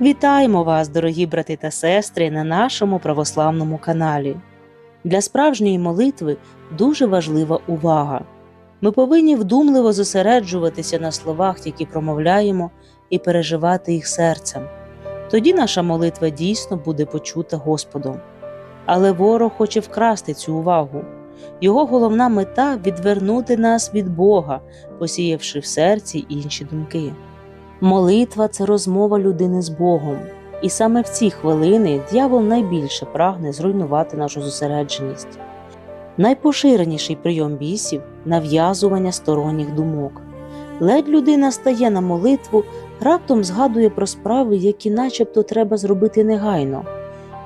Вітаємо вас, дорогі брати та сестри, на нашому православному каналі. Для справжньої молитви дуже важлива увага. Ми повинні вдумливо зосереджуватися на словах, які промовляємо, і переживати їх серцем. Тоді наша молитва дійсно буде почута Господом. Але ворог хоче вкрасти цю увагу. Його головна мета відвернути нас від Бога, посіявши в серці інші думки. Молитва це розмова людини з Богом, і саме в ці хвилини дьявол найбільше прагне зруйнувати нашу зосередженість. Найпоширеніший прийом бісів нав'язування сторонніх думок. Ледь людина стає на молитву, раптом згадує про справи, які начебто треба зробити негайно,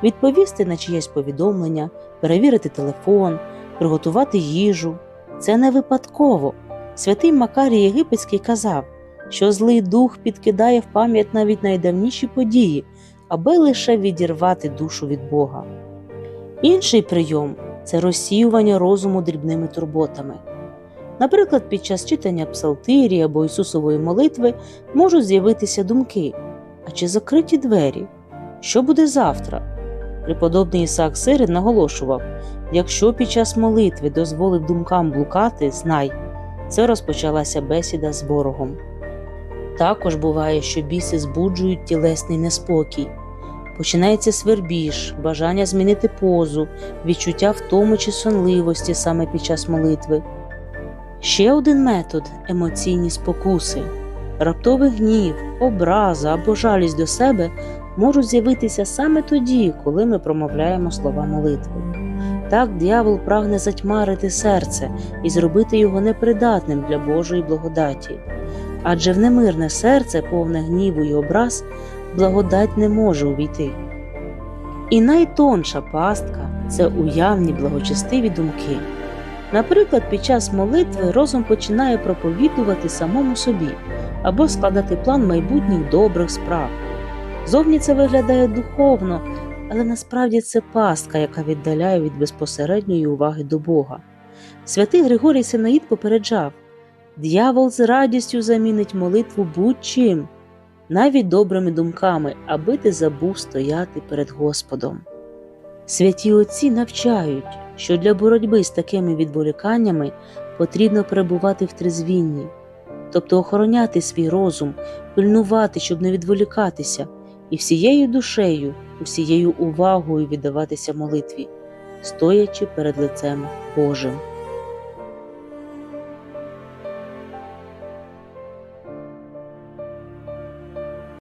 відповісти на чиєсь повідомлення, перевірити телефон, приготувати їжу. Це не випадково. Святий Макарій Єгипетський казав, що злий дух підкидає в пам'ять навіть найдавніші події, аби лише відірвати душу від Бога. Інший прийом це розсіювання розуму дрібними турботами. Наприклад, під час читання псалтирі або Ісусової молитви можуть з'явитися думки, а чи закриті двері? Що буде завтра? Преподобний Ісаак Сирин наголошував: якщо під час молитви дозволив думкам блукати, знай, це розпочалася бесіда з ворогом. Також буває, що біси збуджують тілесний неспокій. Починається свербіж, бажання змінити позу, відчуття втоми чи сонливості саме під час молитви. Ще один метод емоційні спокуси. Раптовий гнів, образа або жалість до себе можуть з'явитися саме тоді, коли ми промовляємо слова молитви. Так диявол прагне затьмарити серце і зробити його непридатним для Божої благодаті. Адже в немирне серце, повне гніву і образ, благодать не може увійти. І найтонша пастка це уявні благочестиві думки. Наприклад, під час молитви розум починає проповідувати самому собі або складати план майбутніх добрих справ. Зовні це виглядає духовно, але насправді це пастка, яка віддаляє від безпосередньої уваги до Бога. Святий Григорій Синаїд попереджав Д'явол з радістю замінить молитву будь-чим, навіть добрими думками, аби ти забув стояти перед Господом. Святі Отці навчають, що для боротьби з такими відволіканнями потрібно перебувати в трезвінні, тобто охороняти свій розум, пильнувати, щоб не відволікатися, і всією душею, усією увагою віддаватися молитві, стоячи перед лицем Божим.